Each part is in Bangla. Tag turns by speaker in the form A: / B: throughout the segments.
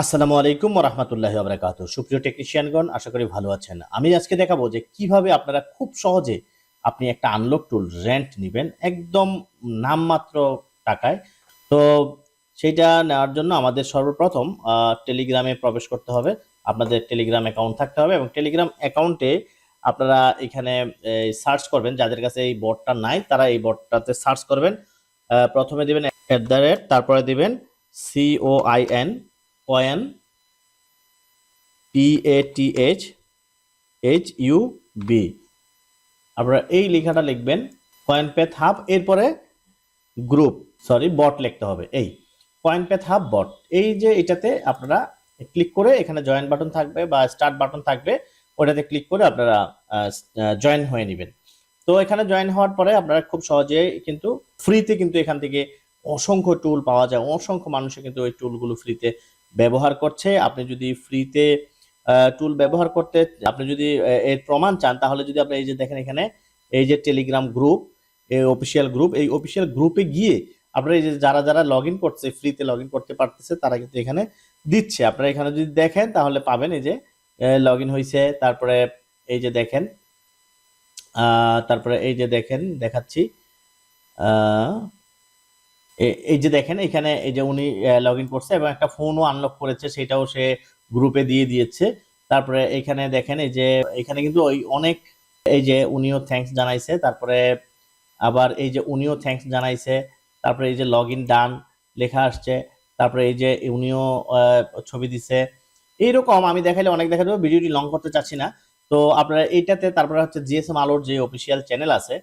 A: আসসালামু আলাইকুম রহমতুল্লাহ আবরাকাত সুপ্রিয় টেকনিশিয়ানগণ আশা করি ভালো আছেন। আমি আজকে দেখাবো যে কীভাবে আপনারা খুব সহজে আপনি একটা আনলক টুল রেন্ট নেবেন, একদম নামমাত্র টাকায়। তো সেইটা নেওয়ার জন্য আমাদের সর্বপ্রথম টেলিগ্রামে প্রবেশ করতে হবে। আপনাদের টেলিগ্রাম অ্যাকাউন্ট থাকতে হবে এবং টেলিগ্রাম অ্যাকাউন্টে আপনারা এখানে সার্চ করবেন। যাদের কাছে এই বটটা নাই, তারা এই বটটাতে সার্চ করবেন। প্রথমে দিবেন অ্যাট দ্য রেট তারপরে দিবেন CO coin P A T H H U B আপনারা এই লেখাটা লিখবেন কয়েন পেথ হাব এরপরে গ্রুপ সরি বট লিখতে হবে, এই কয়েন পেথ হাব বট এই যে এটাতে আপনারা ক্লিক করে এখানে জয়েন বাটন থাকবে বা স্টার্ট বাটন থাকবে, ওটাতে ক্লিক করে আপনারা জয়েন হয়ে নেবেন। তো এখানে জয়েন হওয়ার পরে আপনারা খুব সহজে কিন্তু ফ্রিতে কিন্তু এখান থেকে অসংখ্য টুল পাওয়া যায়, অসংখ্য মানুষের কিন্তু ওই টুলগুলো ফ্রিতে ব্যবহার করছে, আপনি যদি ফ্রিতে টুল ব্যবহার করতে, আপনি যদি এর প্রমাণ চান, তাহলে যদি আপনি এই যে দেখেন এখানে, এই যে টেলিগ্রাম গ্রুপ এই অফিসিয়াল গ্রুপ এই অফিসিয়াল গ্রুপে গিয়ে আপনারা এই যে যারা যারা লগ ইন করছে ফ্রিতে লগ ইন করতে পারতেছে, তারা কিন্তু এখানে দিচ্ছে। আপনারা এখানে যদি দেখেন, তাহলে পাবেন এই যে লগ ইন হয়েছে তারপরে এই যে দেখেন তারপরে এই যে দেখেন, দেখাচ্ছি এই যে দেখেন, এখানে এই যে উনি লগ ইন করছে এবং একটা ফোনও আনলক করেছে, সেটাও সে গ্রুপে দিয়ে দিয়েছে। তারপরে এখানে দেখেন, এই যে, এখানে কিন্তু ওই অনেক, এই যে উনিও থ্যাঙ্কস জানাইছে, তারপরে আবার এই যে উনিও থ্যাঙ্কস জানাইছে, তারপরে এই যে লগ ইন ডান লেখা আসছে, তারপরে এই যে উনিও ছবি দিছে। এইরকম আমি দেখাইলে অনেক দেখা যাবে ভিডিওটি লং করতে চাচ্ছি না। তো আপনারা এইটাতে, তারপরে হচ্ছে জিএসএম আলোর যে অফিসিয়াল চ্যানেল আছে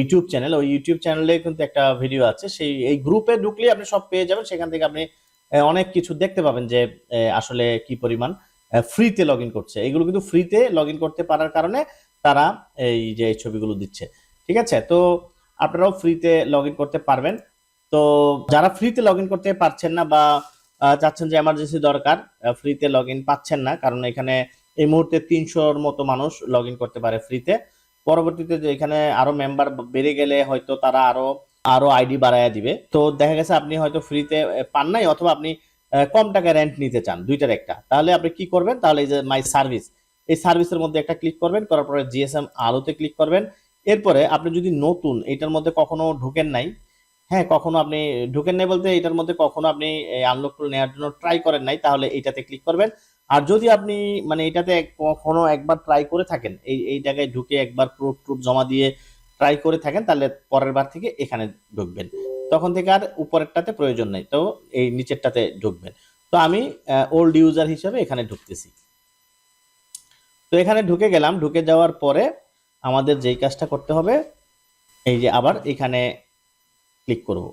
A: ইউটিউব চ্যানেল ওই ইউটিউব চ্যানেলে কিন্তু একটা ভিডিও আছে। সেই, এই গ্রুপে ঢুকলে আপনি সব পেয়ে যাবেন। সেখান থেকে আপনি অনেক কিছু দেখতে পাবেন যে আসলে কি পরিমাণ ফ্রিতে লগ ইন করছে। এগুলো কিন্তু ফ্রিতে লগ ইন করতে পারার কারণে তারা এই যে ছবিগুলো দিচ্ছে। ঠিক আছে? তো আপনারাও ফ্রিতে লগ ইন করতে পারবেন। তো যারা ফ্রিতে লগ ইন করতে পারছেন না বা চাচ্ছেন যে এমার্জেন্সি দরকার ফ্রিতে লগ ইন পাচ্ছেন না, কারণ এখানে এই মুহূর্তে তিনশোর মতো মানুষ লগ ইন করতে পারে ফ্রিতে পরবর্তীতে যে এখানে আরও মেম্বার বেড়ে গেলে হয়তো তারা আরও আরও আইডি বাড়াইয়া দিবে। তো দেখা গেছে আপনি হয়তো ফ্রিতে পান নাই অথবা আপনি কম টাকা রেন্ট নিতে চান, দুইটার একটা। তাহলে আপনি কি করবেন? তাহলে এই যে মাই সার্ভিস এই সার্ভিসের মধ্যে একটা ক্লিক করবেন, করার পরে জিএসএম আলোতে ক্লিক করবেন। এরপরে আপনি যদি নতুন, এটার মধ্যে কখনো ঢুকেন নাই হ্যাঁ কখনো আপনি ঢুকেন নাই বলতে, এটার মধ্যে কখনো আপনি আনলক টুল নেওয়ার জন্য ট্রাই করেন নাই, তাহলে এইটাতে ক্লিক করবেন। আর যদি আপনি মানে এটাতে কখনো একবার ট্রাই করে থাকেন, এই এই জায়গায় ঢুকে একবার প্রুফ টুফ জমা দিয়ে ট্রাই করে থাকেন, তাহলে পরের বার থেকে এখানে ঢুকবেন। তখন থেকে আর উপরেরটাতে প্রয়োজন নেই, তো এই নিচেরটাতে ঢুকবেন। তো আমি ওল্ড ইউজার হিসেবে এখানে ঢুকতেছি। তো এখানে ঢুকে গেলাম, ঢুকে যাওয়ার পরে আমাদের যেই কাজটা করতে হবে, এই যে আবার এখানে ক্লিক করব।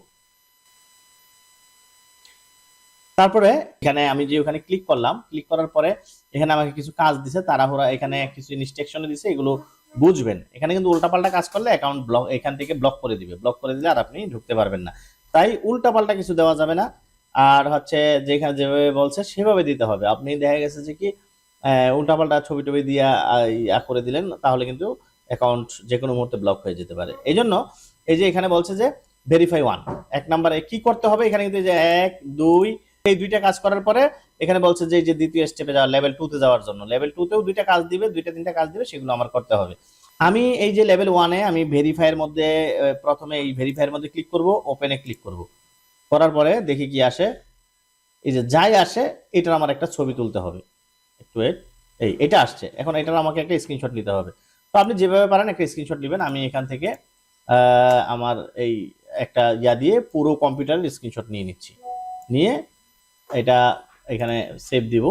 A: তারপরে এখানে আমি যে ওখানে ক্লিক করলাম, ক্লিক করার পরে এখানে আমাকে কিছু কাজ দিছে, তাড়াহুড়া, এখানে কিছু ইনস্ট্রাকশন দিছে, এগুলো বুঝবেন। এখানে কিন্তু উল্টাপাল্টা কাজ করলে অ্যাকাউন্ট ব্লক এখান থেকে ব্লক করে দিবে। ব্লক করে দিলে আর আপনি ঢুকতে পারবেন না। তাই উল্টাপাল্টা কিছু দেওয়া যাবে না। আর হচ্ছে যেখানে যেভাবে বলছে, সেভাবে দিতে হবে। আপনি দেখা গেছে যে কি উল্টাপাল্টা ছবি টবি দিয়ে করে দিলেন, তাহলে কিন্তু অ্যাকাউন্ট যে কোনো মুহূর্তে ব্লক হয়ে যেতে পারে। এই জন্য এই যে এখানে বলছে যে ভেরিফাই ওয়ান এক নাম্বারে কি করতে হবে? এখানে কিন্তু যে এক, দুই, এই দুইটা কাজ করার পরে এখানে বলছে যে যে দ্বিতীয় স্টেপে যাওয়া লেভেল টু তে যাওয়ার জন্য। লেভেল টু তেও দুইটা কাজ দিবে, দুইটা, তিনটা কাজ দিবে, সেগুলো আমার করতে হবে। আমি এই যে লেভেল ওয়ানে আমি ভেরিফাইয়ের মধ্যে প্রথমে এই ভেরিফাইয়ের মধ্যে ক্লিক করব ওপেনে ক্লিক করব। করার পরে দেখি কি আসে। এই যে যাই আসে, এটার আমার একটা ছবি তুলতে হবে। একটু। এই, এটা আসছে। এখন এটার আমাকে একটা স্ক্রিনশট নিতে হবে। তো আপনি যেভাবে পারেন একটা স্ক্রিনশট নেবেন। আমি এখান থেকে আমার এই একটা ইয়া দিয়ে পুরো কম্পিউটারের স্ক্রিনশট নিয়ে নিচ্ছি। নিয়ে এটা এখানে সেভ দিব।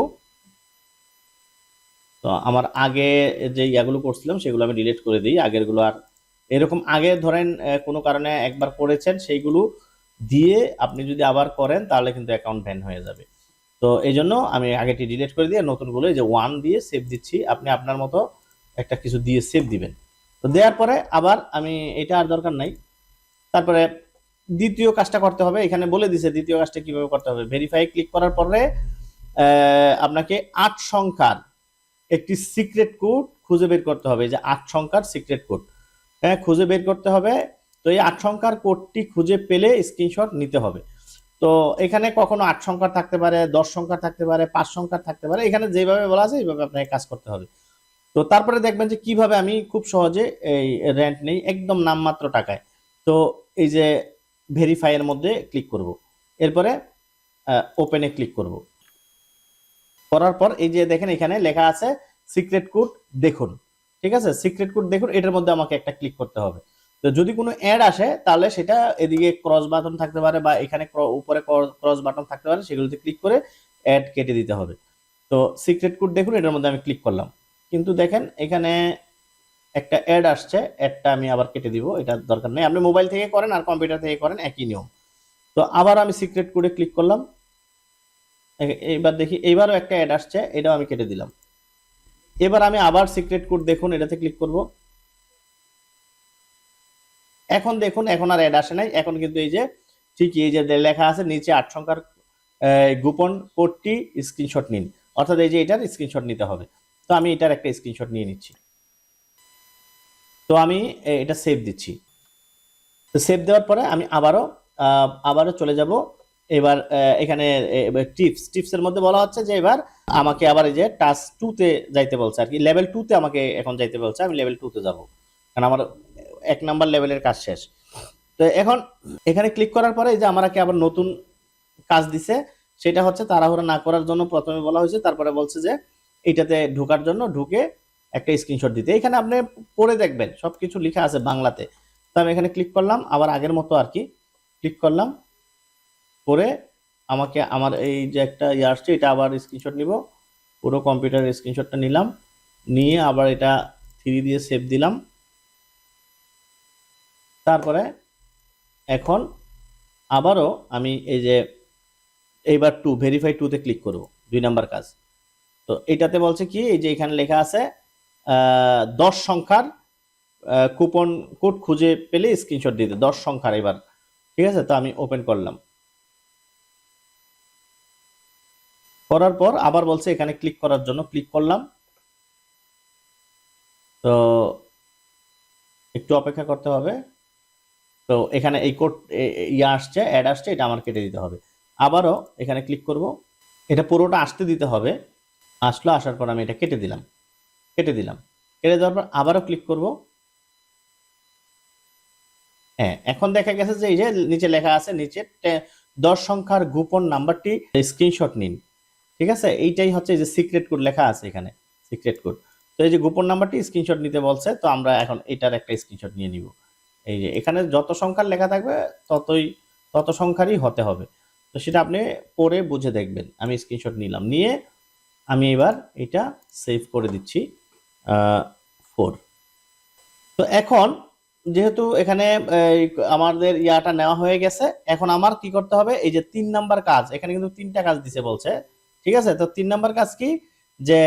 A: তো আমার আগে যে ইয়াগুলো করছিলাম, সেগুলো আমি ডিলিট করে দিই। আগেরগুলো আর এরকম আগে ধরেন কোনো কারণে একবার করেছেন, সেইগুলো দিয়ে আপনি যদি আবার করেন, তাহলে কিন্তু অ্যাকাউন্ট ব্যান হয়ে যাবে। তো এই জন্য আমি আগেটি ডিলিট করে দিয়ে নতুনগুলো এই যে ওয়ান দিয়ে সেভ দিচ্ছি। আপনি আপনার মতো একটা কিছু দিয়ে সেভ দিবেন। তো দেওয়ার পরে আবার আমি, এটা আর দরকার নাই। তারপরে দ্বিতীয় কাজটা করতে হবে, এখানে বলে দিছে দ্বিতীয় কাজটা কীভাবে করতে হবে। ভেরিফাই ক্লিক করার পরে আপনাকে আট সংখ্যার একটি সিক্রেট কোড খুঁজে বের করতে হবে যে আট সংখ্যার সিক্রেট কোড হ্যাঁ খুঁজে বের করতে হবে, তো এই আট সংখ্যার কোডটি খুঁজে পেলে স্ক্রিনশট নিতে হবে। তো এখানে কখনো আট সংখ্যার থাকতে পারে, দশ সংখ্যার থাকতে পারে, পাঁচ সংখ্যার থাকতে পারে, এখানে যেভাবে বলা আছে এইভাবে আপনাকে কাজ করতে হবে। তো তারপরে দেখবেন যে কীভাবে আমি খুব সহজে এই রেন্ট নেই, একদম নামমাত্র টাকায়। তো এই যে ভেরিফাই এর মধ্যে ক্লিক করব। এরপরে ওপেনে ক্লিক করব। করার পর এই যে দেখেন এখানে লেখা আছে সিক্রেট কোড দেখুন। ঠিক আছে? সিক্রেট কোড দেখুন, এটার মধ্যে আমাকে একটা ক্লিক করতে হবে। তো যদি কোনো অ্যাড আসে, তাহলে সেটা এদিকে ক্রস বাটন থাকতে পারে বা এখানে উপরে ক্রস বাটন থাকতে পারে, সেগুলোতে ক্লিক করে অ্যাড কেটে দিতে হবে। তো সিক্রেট কোড দেখুন, এটার মধ্যে আমি ক্লিক করলাম। কিন্তু দেখেন, এখানে একটা অ্যাড আসছে অ্যাডটা আমি আবার কেটে দিব, এটা দরকার নেই। আপনি মোবাইল থেকে করেন আর কম্পিউটার থেকে করেন, একই নিয়ম। তো আবার আমি সিক্রেট কোডে ক্লিক করলাম। এইবার দেখি, এইবারও একটা অ্যাড আসছে, এটাও আমি কেটে দিলাম। এবার আমি আবার সিক্রেট কোড দেখুন, এটাতে ক্লিক করব। এখন দেখুন, এখন আর অ্যাড আসে নাই। এখন কিন্তু এই যে ঠিকই এই যে লেখা আছে, নিচে আট সংখ্যার গোপন কোডটি স্ক্রিনশট নিন। অর্থাৎ এই যে এটার স্ক্রিনশট নিতে হবে। তো আমি এটার একটা স্ক্রিনশট নিয়ে নিচ্ছি। তো আমি এটা সেভ দিচ্ছি। তো সেভ দেওয়ার পরে আমি আবারও আবারও চলে যাব। এবার এখানে টিপস টিপসের মধ্যে বলা হচ্ছে যে এবার আমাকে আবার এই যে টাচ টুতে যাইতে বলছে আর কি। লেভেল টুতে আমাকে এখন যাইতে বলছে, আমি লেভেল টুতে যাব। কারণ আমার এক নাম্বার লেভেলের কাজ শেষ। তো এখন এখানে ক্লিক করার পরে যে আমাকে আবার নতুন কাজ দিছে, সেটা হচ্ছে তাড়াহুড়া না করার জন্য প্রথমে বলা হয়েছে, তারপরে বলছে যে এটাতে ঢোকার জন্য ঢুকে একটা স্ক্রিনশট দিতে। এখানে আপনি পড়ে দেখবেন সব কিছু লেখা আছে বাংলাতে। তো আমি এখানে ক্লিক করলাম, আবার আগের মতো আর কি ক্লিক করলাম। করে আমাকে, আমার এই যে একটা ইয়ে আসছে, এটা আবার স্ক্রিনশট নিব। পুরো কম্পিউটারের স্ক্রিনশটটা নিলাম। নিয়ে আবার এটা থ্রি দিয়ে সেভ দিলাম। তারপরে এখন আবারও আমি এই যে এইবার টু ভেরিফাই টুতে ক্লিক করব, দুই নাম্বার কাজ। তো এটাতে বলছে কি, এই যে এখানে লেখা আছে দশ সংখ্যার কুপন কোড খুঁজে পেলে স্ক্রিনশট দিতে দশ সংখ্যার এবার। ঠিক আছে? তো আমি ওপেন করলাম। করার পর আবার বলছে এখানে ক্লিক করার জন্য ক্লিক করলাম। তো একটু অপেক্ষা করতে হবে। তো এখানে এই কোড ইয়ে আসছে অ্যাড আসছে, এটা আমার কেটে দিতে হবে। আবারও এখানে ক্লিক করব। এটা পুরোটা আসতে দিতে হবে। আসলো, আসার পর আমি এটা কেটে দিলাম। কেটে দিলাম। কেটে দেওয়ার পর আবারও ক্লিক করব। হ্যাঁ এখন দেখা গেছে যে এই যে নিচে লেখা আছে, নিচে দশ সংখ্যার গোপন নাম্বারটি স্ক্রিনশট নিন। ঠিক আছে? এইটাই হচ্ছে যে সিক্রেট কোড লেখা আছে এখানে সিক্রেট কোড তো এই যে গোপন নাম্বারটি স্ক্রিনশট নিতে বলছে, তো আমরা এখন এটার একটা স্ক্রিনশট নিয়ে নিব। এই যে এখানে যত সংখ্যার লেখা থাকবে, ততই, তত সংখ্যারই হতে হবে। তো সেটা আপনি পরে বুঝে দেখবেন। আমি স্ক্রিনশট নিলাম। নিয়ে আমি এবার এটা সেভ করে দিচ্ছি। ফোর। তো এখন যেহেতু এখানে আমাদের ইয়াটা নেওয়া হয়ে গেছে, এখন আমার কি করতে হবে, এই যে তিন নাম্বার কাজ, এখানে কিন্তু তিনটা কাজ দিছে বলছে, ঠিক আছে? তো তিন নাম্বার কাজ কি? যে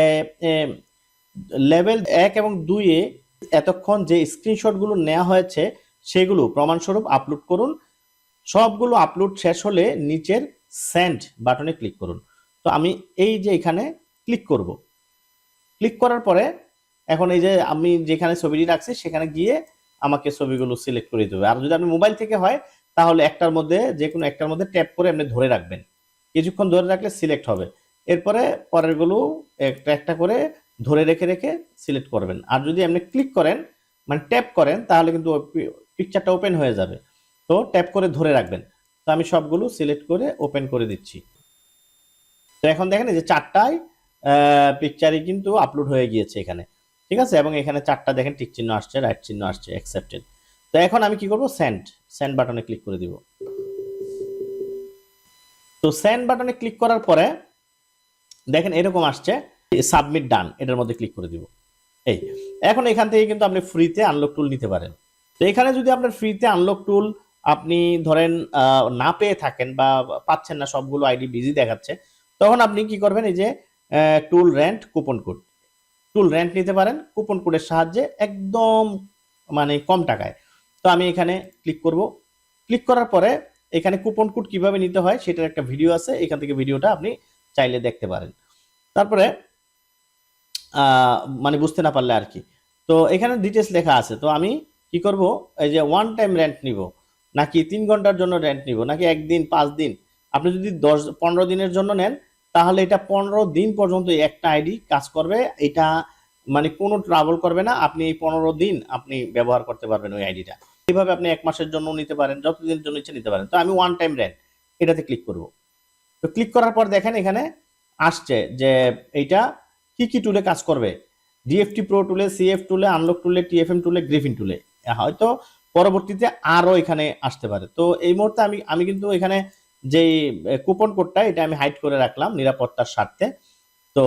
A: লেভেল এক এবং দুইয়ে এতক্ষণ যে স্ক্রিনশটগুলো নেওয়া হয়েছে, সেগুলো প্রমাণস্বরূপ আপলোড করুন। সবগুলো আপলোড শেষ হলে নিচের সেন্ড বাটনে ক্লিক করুন। তো আমি এই যে এখানে ক্লিক করব। ক্লিক করার পরে এখন এই যে আমি যেখানে ছবিটি রাখছি, সেখানে গিয়ে আমাকে ছবিগুলো সিলেক্ট করে দেবে। আর যদি আপনি মোবাইল থেকে হয়, তাহলে একটার মধ্যে যে কোনো একটার মধ্যে ট্যাপ করে আপনি ধরে রাখবেন। কিছুক্ষণ ধরে রাখলে সিলেক্ট হবে। এরপরে পরেরগুলো একটা একটা করে ধরে রেখে রেখে সিলেক্ট করবেন। আর যদি আপনি ক্লিক করেন মানে ট্যাপ করেন, তাহলে কিন্তু পিকচারটা ওপেন হয়ে যাবে। তো ট্যাপ করে ধরে রাখবেন। তো আমি সবগুলো সিলেক্ট করে ওপেন করে দিচ্ছি। তো এখন দেখেন এই যে চারটায় পিকচারই কিন্তু আপলোড হয়ে গিয়েছে এখানে। ঠিক আছে? এবং এখানে চারটা দেখেন টিক চিহ্ন আসছে রাইট চিহ্ন আসছে অ্যাকসেপ্টেড তো এখন আমি কি করব? সেন্ড সেন্ড বাটনে ক্লিক করে দিব। তো সেন্ড বাটনে ক্লিক করার পরে দেখেন এরকম আসছে সাবমিট ডান এটার মধ্যে ক্লিক করে দিব। এই, এখন এখান থেকে কিন্তু আপনি ফ্রিতে আনলক টুল নিতে পারেন। তো এখানে যদি আপনার ফ্রিতে আনলক টুল আপনি ধরেন না পেয়ে থাকেন বা পাচ্ছেন না, সবগুলো আইডি বিজি দেখাচ্ছে, তখন আপনি কি করবেন? এই যে tool rent coupon code tool rent নিতে পারেন কুপন কোডের সাহায্যে একদম মানে কম টাকায়। তো আমি এখানে ক্লিক করব। ক্লিক করার পরে এখানে কুপন কোড কীভাবে নিতে হয় সেটার একটা ভিডিও আছে, এখান থেকে ভিডিওটা আপনি চাইলে দেখতে পারেন। তারপরে মানে বুঝতে না পারলে আর কি। তো এখানে ডিটেলস লেখা আছে, তো আমি কি করব? এই যে ওয়ান টাইম রেন্ট নিব, নাকি তিন ঘণ্টার জন্য রেন্ট নিব, নাকি একদিন, পাঁচ দিন? আপনি যদি দশ, পনেরো দিনের জন্য নেন তাহলে এটা পনেরো দিন পর্যন্ত একটা আইডি কাজ করবে। এটা মানে কোনো ট্রাভেল করবে না। আপনি এই পনেরো দিন আপনি ব্যবহার করতে পারবেন ওই আইডিটা এইভাবে আপনি এক মাসের জন্য নিতে পারেন, যতদিনের জন্য ইচ্ছে নিতে পারেন। তো আমি ওয়ান টাইম রেন্ট এটাতে ক্লিক করব। তো ক্লিক করার পর দেখেন এখানে আসছে যে এইটা কি কি টুলে কাজ করবে? ডিএফটি প্রো টুলে সিএফ টুলে আনলক টুলে টিএফএম টুলে গ্রিফিন টুলে হয়তো পরবর্তীতে আরও এখানে আসতে পারে। তো এই মুহূর্তে আমি আমি কিন্তু এখানে যেই কুপন কোডটা এটা আমি হাইড করে রাখলাম নিরাপত্তার স্বার্থে। তো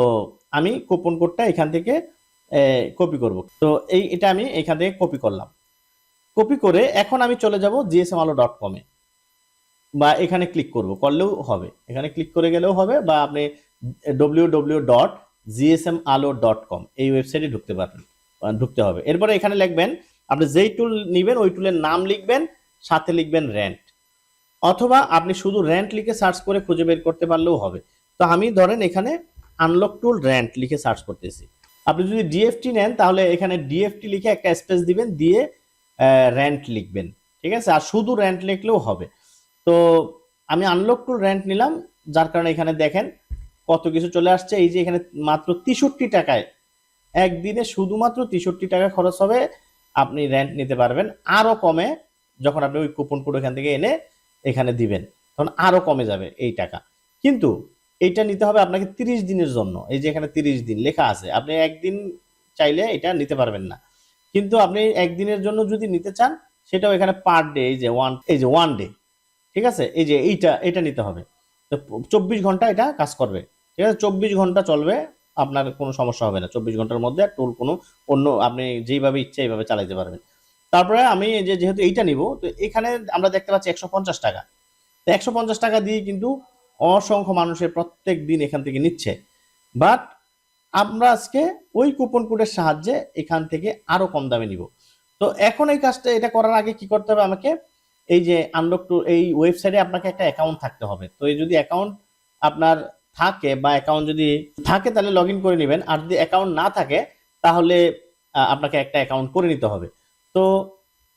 A: আমি কুপন কোডটা এখান থেকে কপি করব। তো এই, এটা আমি এখান থেকে কপি করলাম। কপি করে এখন আমি চলে যাব জিএসএম আলো ডট কমে বা এখানে ক্লিক করব, করলেও হবে। এখানে ক্লিক করে গেলেও হবে বা আপনি W W dot GSM Alo dot com এই ওয়েবসাইটে ঢুকতে পারবেন ঢুকতে হবে। এরপরে এখানে লিখবেন, আপনি যেই টুল নেবেন, ওই টুলের নাম লিখবেন, সাথে লিখবেন র্যান্ট অথবা আপনি শুধু র্যান্ট লিখে সার্চ করে খুঁজে বের করতে পারলেও হবে। তো আমি ধরেন এখানে আনলক টুল র্যান্ট লিখে সার্চ করতেছি। আপনি যদি ডিএফটি নেন, তাহলে এখানে ডিএফটি লিখে একটা স্পেস দিবেন, দিয়ে র্যান্ট লিখবেন। ঠিক আছে? আর শুধু র্যান্ট লিখলেও হবে। তো আমি আনলক টুল র্যান্ট নিলাম, যার কারণে এখানে দেখেন কত কিছু চলে আসছে। এই যে এখানে মাত্র তেষট্টি টাকায়, একদিনে শুধুমাত্র তেষট্টি টাকা খরচ হবে। আপনি রেন্ট নিতে পারবেন। আরও কমে, যখন আপনি ওই কুপন কোড এখান থেকে এনে এখানে দিবেন। তখন আরও কমে যাবে এই টাকা। কিন্তু এটা নিতে হবে আপনাকে তিরিশ দিনের জন্য। এই যে এখানে তিরিশ দিন লেখা আছে, আপনি একদিন চাইলে এটা নিতে পারবেন না। কিন্তু আপনি একদিনের জন্য যদি নিতে চান, সেটাও এখানে পার ডে এই যে ওয়ান এই যে ওয়ান ডে ঠিক আছে? এই যে এইটা, এটা নিতে হবে। তো চব্বিশ ঘণ্টা এটা কাজ করবে। ঠিক আছে? চব্বিশ ঘণ্টা চলবে, আপনার কোনো সমস্যা হবে না। চব্বিশ ঘণ্টার মধ্যে টুল কোনো অন্য, আপনি যেইভাবে ইচ্ছে এইভাবে চালাইতে পারবেন। তারপরে আমি যে যেহেতু এইটা নিব, তো এখানে আমরা দেখতে পাচ্ছি একশো পঞ্চাশ টাকা। তো একশো পঞ্চাশ টাকা দিয়ে কিন্তু অসংখ্য মানুষের প্রত্যেক দিন এখান থেকে নিচ্ছে। বাট আমরা আজকে ওই কুপন কোডের সাহায্যে এখান থেকে আরও কম দামে নিব। তো এখন এই কাজটা, এটা করার আগে কি করতে হবে আমাকে? এই যে আনলক টু এই ওয়েবসাইটে আপনাকে একটা অ্যাকাউন্ট থাকতে হবে। তো এই যদি অ্যাকাউন্ট আপনার থাকে বা অ্যাকাউন্ট যদি থাকে তাহলে লগ করে নেবেন। আর যদি অ্যাকাউন্ট না থাকে, তাহলে আপনাকে একটা অ্যাকাউন্ট করে নিতে হবে। তো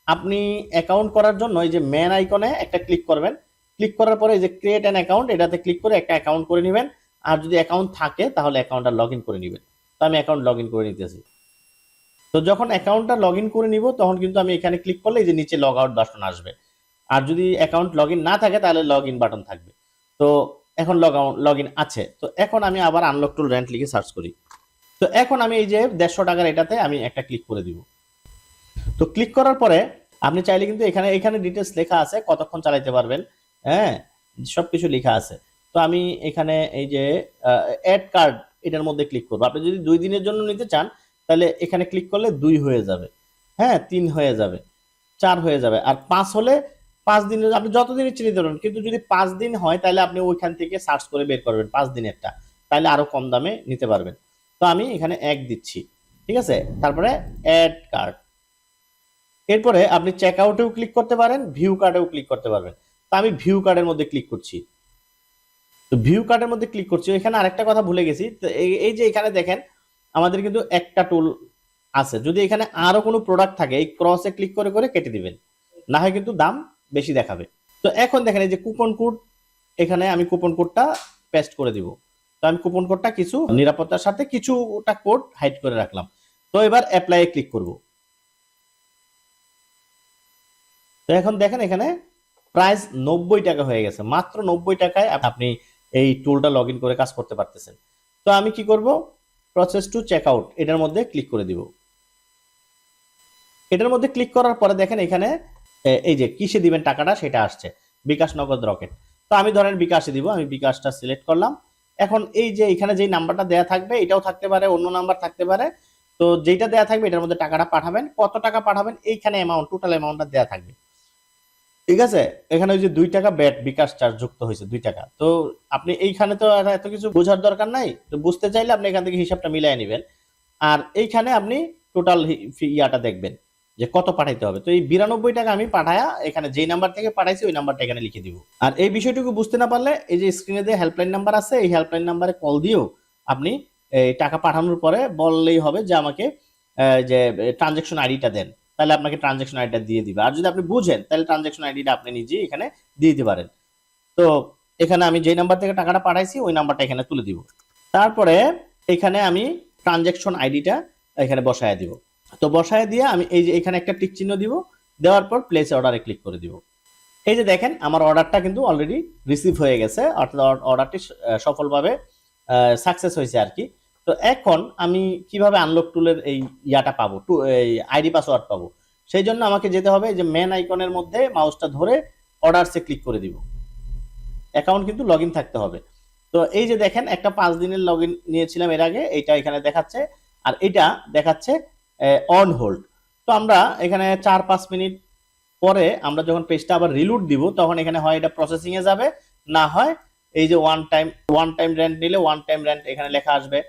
A: আপনি অ্যাকাউন্ট করার জন্য এই যে ম্যান আইকনে একটা ক্লিক করবেন। ক্লিক করার পরে এই যে ক্রিয়েট অ্যান অ্যাকাউন্ট এটাতে ক্লিক করে একটা অ্যাকাউন্ট করে নেবেন। আর যদি অ্যাকাউন্ট থাকে, তাহলে অ্যাকাউন্টটা লগ ইন করে নেবেন। তো আমি অ্যাকাউন্ট লগ ইন করে নিতেছি। তো যখন অ্যাকাউন্টটা লগ ইন করে নিব, তখন কিন্তু আমি এখানে ক্লিক করলে এই যে নিচে লগ আউট বাটন আসবে। আর যদি অ্যাকাউন্ট লগ না থাকে, তাহলে লগ ইন বাটন থাকবে। তো এখন লগ লগ ইন আছে। তো এখন আমি আবার আনলক টুল রেন্ট লিখে সার্চ করি। তো এখন আমি এই যে দেড়শো টাকার এটাতে আমি একটা ক্লিক করে দিব। তো ক্লিক করার পরে আপনি চাইলে কিন্তু এখানে এখানে ডিটেলস লেখা আছে, কতক্ষণ চালাইতে পারবেন হ্যাঁ? সব কিছু লেখা আছে। তো আমি এখানে এই যে অ্যাড কার্ড এটার মধ্যে ক্লিক করব। আপনি যদি দুই দিনের জন্য নিতে চান, তাহলে এখানে ক্লিক করলে দুই হয়ে যাবে হ্যাঁ? তিন হয়ে যাবে, চার হয়ে যাবে। আর পাঁচ হলে পাঁচ দিনের আপনি যতদিন ইচ্ছে নিতে পারবেন, কিন্তু যদি পাঁচ দিন হয়, তাহলে আপনি ওইখান থেকে সার্চ করে বের করবেন পাঁচ দিনেরটা। তাহলে আরও কম দামে নিতে পারবেন। তো আমি এখানে এক দিচ্ছি, ঠিক আছে? তারপরে অ্যাড কার্ড এরপরে আপনি চেক আউটেও ক্লিক করতে পারেন ভিউ কার্ডেও ক্লিক করতে পারবেন। তো আমি ভিউ কার্ডের মধ্যে ক্লিক করছি। তো ভিউ কার্ডের মধ্যে ক্লিক করছি। এখানে আরেকটা কথা ভুলে গেছি। তো এই- যে এখানে দেখেন, আমাদের কিন্তু একটা টুল আছে। যদি এখানে আরও কোনো প্রোডাক্ট থাকে, এই ক্রসে ক্লিক করে করে কেটে দিবেন। না হয় কিন্তু দাম বেশি দেখাবে। তো এখন দেখেন, এই যে কুপন কোড এখানে আমি কুপন কোডটা পেস্ট করে দিব। তো আমি কুপন কোডটা কিছু নিরাপত্তার সাথে কিছুটা কোড হাইড করে রাখলাম। তো এবার অ্যাপ্লাই ক্লিক করব। তো এখন দেখেন এখানে প্রাইস নব্বই টাকা হয়ে গেছে। মাত্র নব্বই টাকায় আপনি এই টুলটা লগ করে কাজ করতে পারতেছেন। তো আমি কি করব? প্রসেস টু চেক আউট এটার মধ্যে ক্লিক করে দিব। এটার মধ্যে ক্লিক করার পরে দেখেন এখানে এই যে কিসে দিবেন টাকাটা সেটা আসছে। বিকাশ নগদ রকেট। তো আমি ধরেন বিকাশে দিব, আমি বিকাশটা সিলেক্ট করলাম। এখন এই যে এখানে যেই নাম্বারটা দেয়া থাকবে, এটাও থাকতে পারে, অন্য নাম্বার থাকতে পারে। তো যেটা দেয়া থাকবে, এটার মধ্যে টাকাটা পাঠাবেন। কত টাকা পাঠাবেন? এইখানে অ্যামাউন্ট টোটাল অ্যামাউন্টটা দেয়া থাকবে। ঠিক আছে? এখানে ওই যে দুই টাকা ব্যাট বিকাশ চার্জ যুক্ত হয়েছে, দুই টাকা। তো আপনি এইখানে তো এত কিছু বোঝার দরকার নাই। তো বুঝতে চাইলে আপনি এখান থেকে হিসাবটা মিলাই নেবেন। আর এইখানে আপনি টোটাল ইয়াটা দেখবেন, যে কত পাঠাইতে হবে। তো এই বিরানব্বই টাকা আমি পাঠায়া এখানে যেই নাম্বার থেকে পাঠাইছি, ওই নাম্বারটা এখানে লিখে দিব। আর এই বিষয়টুকু বুঝতে না পারলে এই যে স্ক্রিনে যে হেল্পলাইন নাম্বার আছে, এই হেল্পলাইন নাম্বারে কল দিয়েও আপনি এই টাকা পাঠানোর পরে বললেই হবে যে আমাকে যে ট্রানজেকশন আইডিটা দেন। তাহলে আপনাকে ট্রানজেকশন আইডিটা দিয়ে দিবে। আর যদি আপনি বুঝেন, তাহলে ট্রানজেকশন আইডিটা আপনি নিজেই এখানে দিয়ে দিতে পারেন। তো এখানে আমি যে নাম্বার থেকে টাকাটা পাঠাইছি, ওই নাম্বারটা এখানে তুলে দিব। তারপরে এখানে আমি ট্রানজ্যাকশন আইডিটা এখানে বসায় দিব। তো বসায় দিয়ে আমি এই যে এখানে একটা টিক চিহ্ন দিব, দেওয়ার পর প্লেস অর্ডারে ক্লিক করে দিব। এই যে দেখেন, আমার অর্ডারটা কিন্তু অলরেডি রিসিভ হয়ে গেছে, অর্থাৎ অর্ডারটি সফলভাবে সাকসেস হয়েছে আর কি। তো এখন আমি কীভাবে আনলক টুলের এই ইয়াটা পাবো? টু এই আইডি পাসওয়ার্ড পাবো? সেই জন্য আমাকে যেতে হবে যে মেন আইকনের মধ্যে মাউসটা ধরে অর্ডারসে ক্লিক করে দিব। অ্যাকাউন্ট কিন্তু লগ থাকতে হবে। তো এই যে দেখেন, একটা পাঁচ দিনের লগ নিয়েছিলাম এর আগে, এইটা এখানে দেখাচ্ছে। আর এটা দেখাচ্ছে অন হোল্ড তো আমরা এখানে চার পাঁচ মিনিট পরে আমরা যখন পেজটা আবার রিলুট দিব, তখন এখানে হয় এটা প্রসেসিংয়ে যাবে। না হয় এই যে one time one time rent নিলে ওয়ান টাইম রেন্ট এখানে লেখা আসবে।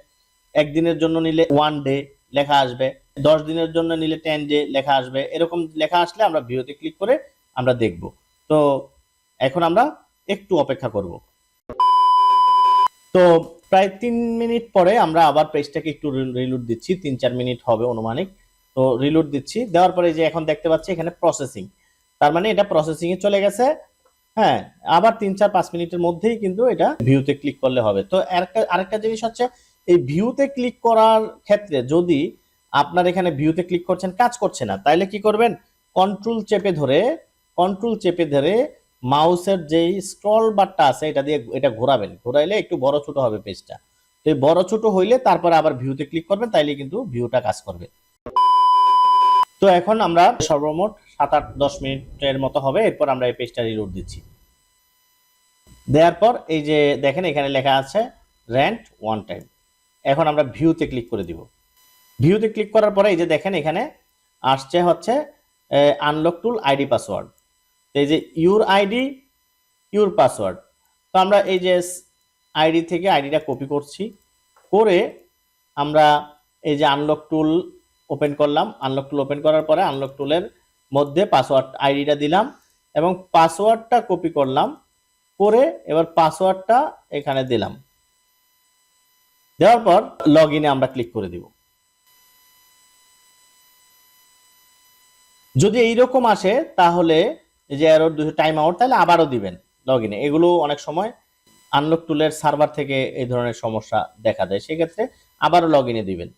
A: একদিনের জন্য নিলে ওয়ান ডে লেখা আসবে, দশ দিনের জন্য নিলে টেন ডে লেখা আসবে, এরকম লেখা আসলে আমরা ভিডিওতে ক্লিক করে আমরা দেখব। তো এখন আমরা একটু অপেক্ষা করব। তো প্রায় তিন মিনিট পরে আমরা আবার পেজটাকে একটু রিলুট দিচ্ছি, তিন চার মিনিট হবে অনুমানিক। তো রিলুট দিচ্ছি, দেওয়ার পরে যে এখন দেখতে পাচ্ছি এখানে প্রসেসিং তার মানে এটা প্রসেসিং এ চলে গেছে। হ্যাঁ আবার তিন চার পাঁচ মিনিটের মধ্যেই কিন্তু এটা ভিউতে ক্লিক করলে হবে। তো আরেকটা আরেকটা জিনিস হচ্ছে এই ভিউতে ক্লিক করার ক্ষেত্রে যদি আপনার এখানে ভিউতে ক্লিক করছেন, কাজ করছে না, তাইলে কি করবেন? কন্ট্রোল চেপে ধরে কন্ট্রোল চেপে ধরে মাউসের যেই স্ক্রল বারটা আছে, এটা দিয়ে এটা ঘোরাবেন। ঘোরাইলে একটু বড় ছোট হবে পেজটা তো এই বড় ছোট হইলে তারপরে আবার ভিউতে ক্লিক করবেন, তাইলে কিন্তু ভিউটা কাজ করবে। তো এখন আমরা সর্বমোট সাত আট দশ মিনিটের মতো হবে, এরপর আমরা এই পেজটা রিলোড দিচ্ছি। দেওয়ার পর এই যে দেখেন এখানে লেখা আছে র্যান্ট ওয়ান টাইম এখন আমরা ভিউতে ক্লিক করে দিব। ভিউতে ক্লিক করার পরে এই যে দেখেন এখানে আসছে হচ্ছে আনলক টুল আইডি পাসওয়ার্ড এই যে ইউর আইডি ইউর পাসওয়ার্ড তো আমরা এই যে আইডি থেকে আইডিটা কপি করছি। করে আমরা এই যে আনলক টুল ওপেন করলাম। আনলক টুল ওপেন করার পরে আনলক টুলের মধ্যে পাসওয়ার্ড আইডিটা দিলাম এবং পাসওয়ার্ডটা কপি করলাম। করে এবার পাসওয়ার্ডটা এখানে দিলাম। দেওয়ার পর লগ ইনে আমরা ক্লিক করে দিব। যদি এইরকম আসে, তাহলে যে এরর দুশো টাইম আউট তাহলে আবারও দিবেন লগ ইনে এগুলো অনেক সময় আনলক টুলের সার্ভার থেকে এই ধরনের সমস্যা দেখা দেয়। সেক্ষেত্রে আবারও লগ ইনে দিবেন।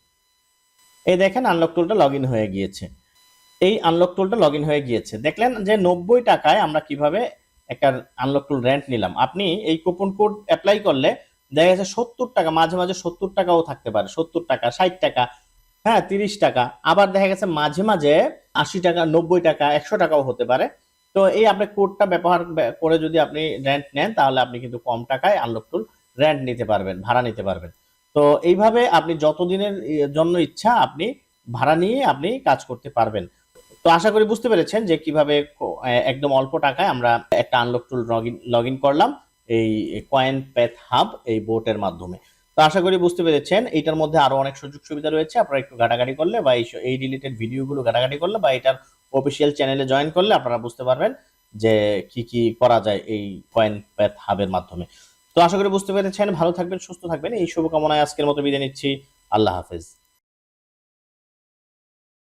A: এই দেখেন আনলক টুলটা লগ ইন হয়ে গিয়েছে। এই আনলক টুলটা লগ ইন হয়ে গিয়েছে। দেখলেন যে নব্বই টাকায় আমরা কীভাবে একটা আনলক টুল রেন্ট নিলাম। আপনি এই কুপন কোড অ্যাপ্লাই করলে দেখা যাচ্ছে সত্তর টাকা, মাঝে মাঝে সত্তর টাকাও থাকতে পারে, সত্তর টাকা, ষাট টাকা হ্যাঁ তিরিশ টাকা, আবার দেখা গেছে মাঝে মাঝে আশি টাকা, নব্বই টাকা, একশো টাকাও হতে পারে। তো এই আপনি কোডটা ব্যবহার করে যদি আপনি রেন্ট নেন, তাহলে আপনি কিন্তু কম টাকায় আনলক টুল রেন্ট নিতে পারবেন, ভাড়া নিতে পারবেন। তো এইভাবে আপনি যতদিনের জন্য ইচ্ছা আপনি ভাড়া নিয়ে আপনি কাজ করতে পারবেন। তো আশা করি বুঝতে পেরেছেন যে কীভাবে একদম অল্প টাকায় আমরা একটা আনলক টুল লগ ইন করলাম। এই কয়েন প্যাথ হাব এই বোটের মাধ্যমে। তো আশা করি বুঝতে পেরেছেন এটার মধ্যে আরও অনেক সুযোগ সুবিধা রয়েছে। আপনারা একটু ঘাটাঘাটি করলে বা এই রিলেটেড ভিডিওগুলো ঘাটাঘাটি করলে বা এটার অফিসিয়াল চ্যানেলে জয়েন করলে আপনারা বুঝতে পারবেন যে কি কি করা যায় এই কয়েন প্যাথ হাবের মাধ্যমে। তো আশা করি বুঝতে পেরেছেন, ভালো থাকবেন, সুস্থ থাকবেন। এই শুভকামনায় আজকের মতো বিদায় নিচ্ছি। আল্লাহ হাফেজ।